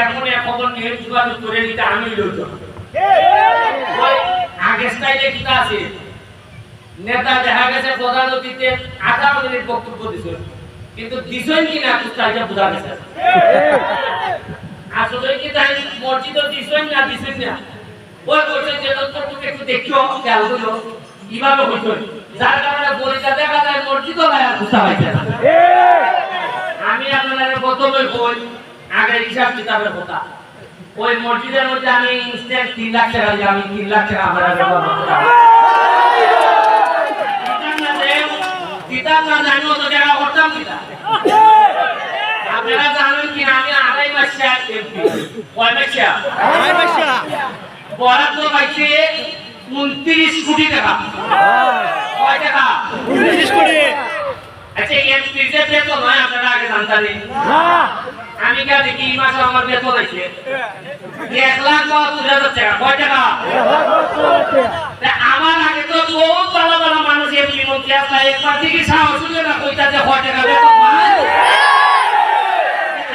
এখন এক খবর নিয়ে যোগাযোগ করে নিতে আমি ওই স্টাইলে কিটা আছে নেতা দেখা গেছে অতিথিতে আঠারো মিনিট বক্তব্য দিছে কিন্তু দিছেন কিনা কুস্তাইটা বোঝা গেছে আসলে কি তাই মসজিদ দিছেন না দিছেন না ওই বলছেন যে ডক্টর তুমি একটু দেখিও খেয়াল করো কীভাবে হইতো যার কারণে বলিটা দেখা যায় মসজিদও লায়া কুস্তা পাইছে না আমি আপনাদের প্রথমে বই আগে হিসাব কিতাবের কথা। ওই মসজিদের মধ্যে আমি ইনস্ট্যান্ট তিন লাখ টাকা দিয়ে আমি তিন লাখ টাকা আমার ব্যবহার করতাম। না জানিও তো টাকা করতাম কিনা আপনারা জানেন কি আমি আড়াই মাস এমপি। কয় মাস বরাদ্দ পাইছে উনত্রিশ কোটি টাকা। কয় টাকা? আচ্ছা এমপি যে বেতন হয় আপনারা আগে আমি কে দেখি এই মাসে আমার বেতন আছে এক লাখ টাকা। কয় টাকা তা আমার আগে তো বহুত ভালো ভালো মানুষ এমপি মন্ত্রী আছে একবার থেকে সাহস হলো না কইতা যে কয় টাকা বেতন পায়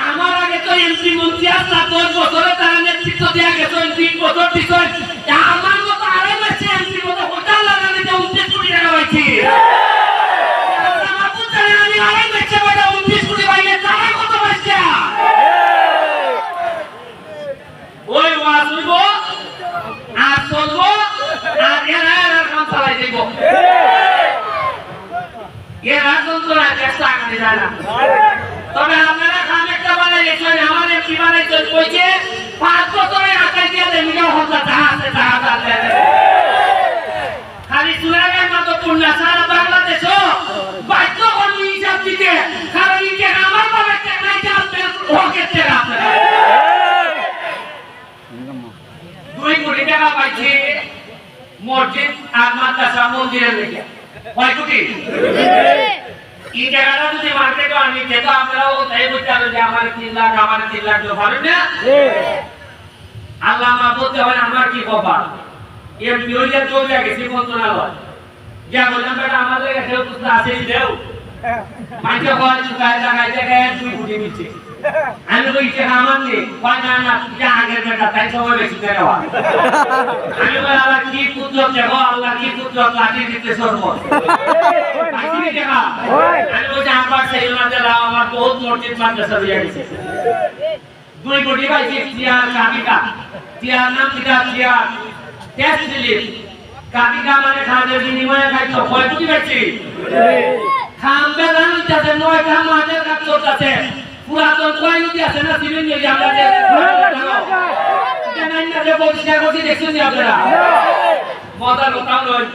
আমার আগে তো এমপি মন্ত্রী আসলা দশ বছরে তারা নেতৃত্ব দেওয়া গেছে তিন বছর পিছন আমার মতো আড়াই মাসে এমপি মতো হোটেল লাগালে যে উনত্রিশ কোটি টাকা পাইছি আমার পুত্রে আমি আড়াই মাসে বেটা উনত্রিশ কোটি পাইলে তারা কত পাইছে ওই ওয়াজ হইব আর চলবো আর এরা এরা কাম চালাই দিব। এরা যন্ত্রণা চেষ্টা করে যায় না তবে আপনারা খাম একটা বানাইছেন আমার একটি বানাইছেন কইছে পাঁচ বছরে আকাই দিয়ে দেন মিডিয়া হত্যা যাহা আছে তাহা আছে খালি সুরাগের মতো পূর্ণা সারা বাংলাদেশ বাধ্য করবি হিসাব দিতে। কারণ ইকে আমার বাবা টেকা আপনারা। দুই কোটি টাকা পাইছে। মসজিদ আর মাদ্রাসা মন্দিরের লেগে কয় কোটি এই টাকাটা যদি মার্কেটে আনি যেত আপনারাও তাই বলতে হবে যে আমার তিন লাখ আমার তিন লাখ তো পারেন না? আল্লাহ মা বলতে হবে আমার কি কপাল এর বিরোধীরা চলে গেছে মন্ত্রণালয়। যা বললাম বেটা আমাদের কাছে আছে দেও পাঁচটা কয় চুকায় লাগাইতে গেছে দুই কোটি নিচ্ছে আমি কই টাকা আমার নেই কয় না, যা আগের বেটা, তাই সময় বেশি টাকা হয়। আমি বলি, আল্লাহ কি পুত্র দেখো আল্লাহ কি পুত্র লাঠি দিতে টাকা আমি বলছি আমার সেই মাঝে লাও আমার বহুত মসজিদ, মাদ্রাসা দিয়ে গেছে। দুই কোটি পাইছি চেয়ার কাবিকা। চেয়ার নাম কিটা চেয়ার টেস্ট রিলিফ কাবিকা মানে খাদের বিনিময়ে খাইছো। কয় কোটি পাইছি? খামবে না নিতেছে আছে না আমরা যে জানেন না যে পরিষ্কার করছি দেখছেন আপনারা? মজার কথা নয়